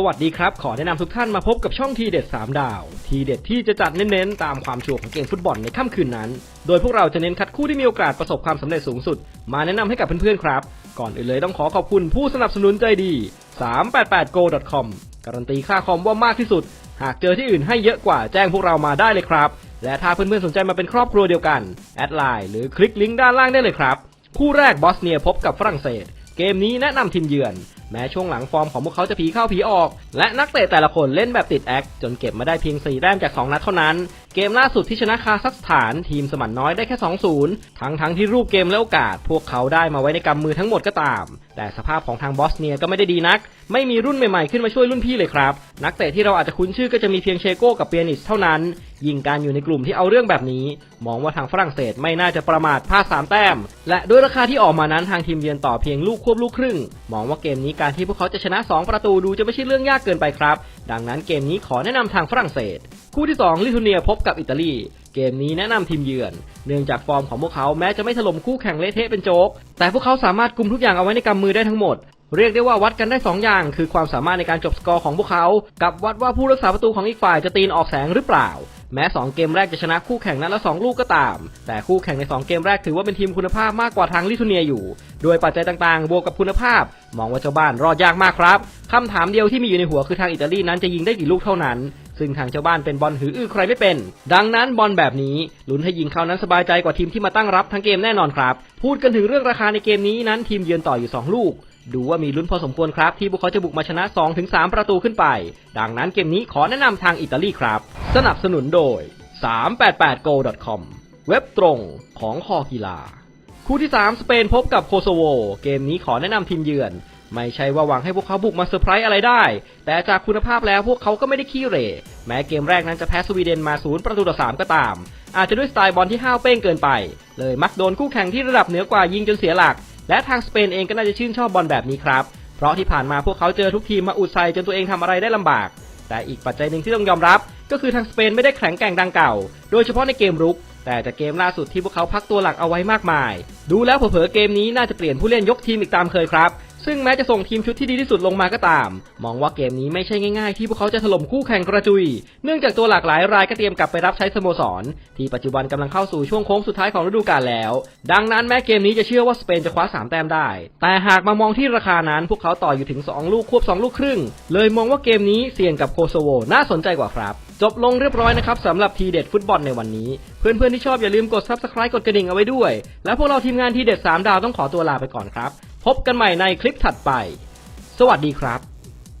สวัสดีครับ ขอแนะนำทุกท่านมาพบกับช่องทีเด็ด 3 ดาว ทีเด็ดที่จะจัดเน้นๆ ตามความชัวร์ของเกมฟุตบอลในค่ำคืนนั้น โดยพวกเราจะเน้นคัดคู่ที่มีโอกาสประสบความสำเร็จสูงสุด มาแนะนำให้กับเพื่อนๆครับ ก่อนอื่นเลยต้องขอขอบคุณผู้สนับสนุนใจดี 388go.com การันตีค่าคอมว่ามากที่สุด หากเจอที่อื่นให้เยอะกว่าแจ้งพวกเรามาได้เลยครับ และถ้าเพื่อนๆสนใจมาเป็นครอบครัวเดียวกันแอดไลน์หรือคลิกลิงก์ด้านล่างได้เลยครับคู่แรกบอสเนียพบกับฝรั่งเศส เกมนี้แนะนำทีมเยือน แม้ช่วงหลังฟอร์มของพวกเขาจะผีเข้าผีออก และนักเตะแต่ละคนเล่นแบบติดแอคจนเก็บมาได้เพียง 4 แต้มจาก 2 นัดเท่านั้น เกมล่าสุดที่ชนะคาซัคสถานทีมสมันน้อยได้แค่ 2-0 ทั้งทั้งๆที่รูปเกมและโอกาส พวกเขาได้มาไว้ในกำมือทั้งหมดก็ตาม แต่สภาพของทางบอสเนียก็ไม่ได้ดีนัก ไม่มีรุ่นใหม่ๆขึ้นมาช่วยรุ่นพี่เลยครับ นักเตะที่เราอาจจะคุ้นชื่อก็จะมีเพียงเชโก้กับเปียนิสเท่านั้น ยิงการอยู่ในกลุ่มที่เอาเรื่องแบบนี้ มองว่าทางฝรั่งเศสไม่น่าจะประมาทพลาดสามแต้ม และด้วยราคาที่ออกมานั้นทางทีมเยือนต่อเพียงลูกควบลูกครึ่ง มองว่าเกมนี้การที่พวกเขาจะชนะ 2 ประตูดูจะไม่ใช่เรื่องยากเกินไปครับ ดังนั้นเกมนี้ขอแนะนำทางฝรั่งเศส คู่ที่ 2 ลิทัวเนียพบกับอิตาลีเกมนี้แนะนำทีมเยือน เนื่องจากฟอร์มของพวกเขาแม้จะไม่ถล่มคู่แข่งเละเทะเป็นโจ๊ก แต่พวกเขาสามารถกุมทุกอย่างเอาไว้ในกำมือได้ทั้งหมด เรียกได้ว่าวัดกันได้ 2 อย่าง คือความสามารถในการจบสกอร์ของพวกเขา กับวัดว่าผู้รักษาประตูของอีกฝ่ายจะตีนออกแสงหรือเปล่า แม้ 2 เกมแรกจะชนะคู่แข่งนั้นละ 2 ลูกก็ตาม แต่คู่แข่งใน 2 เกมแรกถือว่าเป็นทีมคุณภาพมากกว่าทางลิทัวเนียอยู่ โดยปัจจัยต่างๆ บวกกับคุณภาพ มองว่าเจ้าบ้านรอดยากมากครับคำถามเดียวที่มีอยู่ในหัวคือทางอิตาลีนั้นจะยิงได้กี่ลูกเท่านั้นซึ่งทางเจ้าบ้านเป็นบอลหืออื้อใครไม่เป็น ดังนั้นบอลแบบนี้ลุ้นให้ยิงเขานั้นสบายใจกว่าทีมที่มาตั้งรับทั้งเกมแน่นอนครับ พูดกันถึงเรื่องราคาในเกมนี้นั้นทีมเยือนต่ออยู่ 2 ลูก ดูว่ามีลุ้นพอสมควรครับ ที่พวกเขาจะบุกมาชนะ 2-3 ประตูขึ้นไป ดังนั้นเกมนี้ขอแนะนำทางอิตาลีครับ สนับสนุนโดย 388go.com เว็บตรงของคอกีฬา คู่ที่ 3 สเปนพบกับโคโซโว เกมนี้ขอแนะนำทีมเยือน ไม่ใช่ว่าหวังให้พวกเขาบุกมาเซอร์ไพรส์อะไรได้ แต่จากคุณภาพแล้วพวกเขาก็ไม่ได้ขี้เหร่ แม้เกมแรกนั้นจะแพ้สวีเดนมาศูนย์ประตูต่อสามก็ตาม อาจจะด้วยสไตล์บอลที่ห้าวเป้งเกินไป เลยมักโดนคู่แข่งที่ระดับเหนือกว่ายิงจนเสียหลัก และทางสเปนเองก็น่าจะชื่นชอบบอลแบบนี้ครับ เพราะที่ผ่านมาพวกเขาเจอทุกทีมมาอุดใส่จนตัวเองทำอะไรได้ลำบาก แต่อีกปัจจัยหนึ่งที่ต้องยอมรับ ก็คือทางสเปนไม่ได้แข็งแกร่งดังเก่า โดยเฉพาะในเกมรุก แต่จากเกมล่าสุดที่พวกเขาพักตัวหลักเอาไว้มากมาย ดูแล้วเผลอเกมนี้น่าจะเปลี่ยนผู้เล่นยกทีมอีกตามเคยครับ ซึ่งแม้จะส่งทีมชุดที่ดีที่สุดลงมาก็ตาม มองว่าเกมนี้ไม่ใช่ง่ายๆ ที่พวกเขาจะถล่มคู่แข่งกระจุย เนื่องจากตัวหลากหลายรายก็เตรียมกลับไปรับใช้สโมสร ที่ปัจจุบันกำลังเข้าสู่ช่วงโค้งสุดท้ายของฤดูกาลแล้ว ดังนั้นแม้เกมนี้จะเชื่อว่าสเปนจะคว้าสามแต้มได้ แต่หากมามองที่ราคานั้นพวกเขาต่ออยู่ถึง 2 ลูกควบ 2 ลูกครึ่ง เลยมองว่าเกมนี้เสี่ยงกับโคโซโวน่าสนใจกว่าครับจบลงเรียบร้อยนะครับสำหรับทีเด็ดฟุตบอลในวันนี้ เพื่อนๆที่ชอบอย่าลืมกด subscribe กดกระดิ่งเอาไว้ด้วย และพวกเราทีมงานทีเด็ด 3 ดาวต้องขอตัวลาไปก่อนครับ พบกันใหม่ในคลิปถัดไป สวัสดีครับ